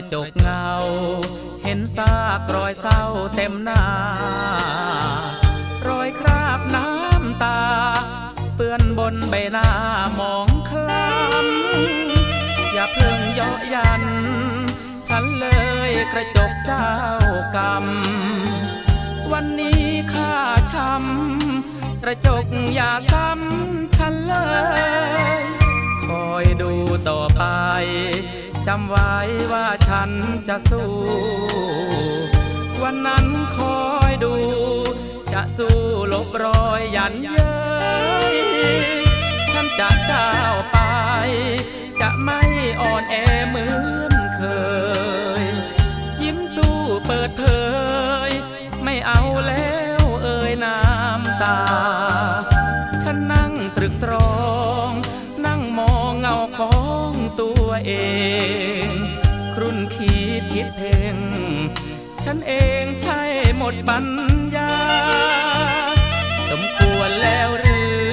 ระจกเงา เห็นซากรอยเศร้าเต็มหน้า รอยคราบน้ำตา เปื้อนบนใบหน้ามองคล้ำอย่าเพิ่งเยาะยัน ฉันเลยกระจกเจ้ากรรม วันนี้ข้าช้ำกระจกอย่าซ้ำ จำไว้ว่าฉันจะสู้ วันนั้นคอยดู จะสู้ลบรอยยันเย้ยฉันจะก้าวไป จะไม่อ่อนแอเหมือนเคย ยิ้มสู้เปิดเผย ไม่เอาแล้วเอ่ยน้ำตา ฉันนั่งตรึกตรองนั่งมอง เงาของตัวเอง ครุ่นคิดคิดเพลง ฉันเองใช่หมดปัญญา สมควรแล้วหรือ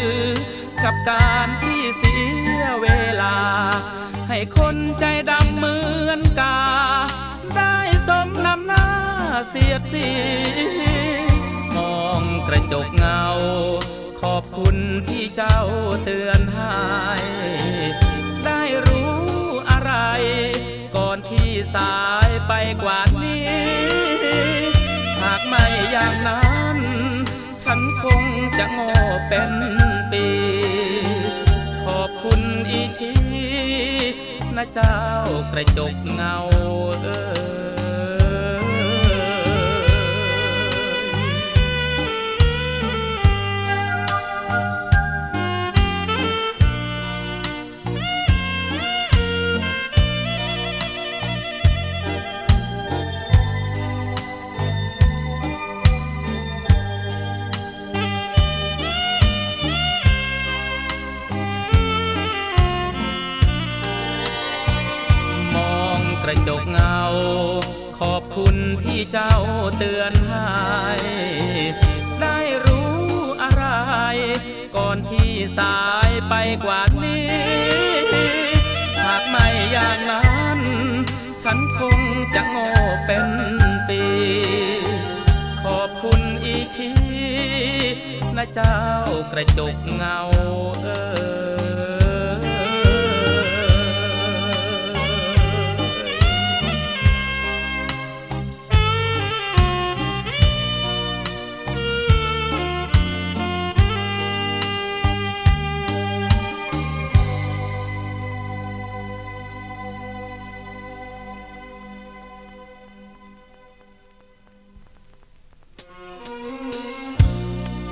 กับการที่เสียเวลา ให้คนใจดำเหมือนกา ได้สมนำหน้าเสียดสีมองกระจกเงา ขอบคุณที่เจ้าเตือนให้ สายไปกว่านี้ หากไม่อย่างนั้น ฉันคงจะโง่เป็นปี ขอบคุณอีกทีนะเจ้ากระจกเงาเออ ระจกเงา ขอบคุณที่เจ้าเตือนให้ได้รู้อะไร ก่อนที่สายไปกว่านี้ หากไม่อย่างนั้น ฉันคงจะโง่เป็นปี ขอบคุณอีกทีนะเจ้ากระจกเงาเออ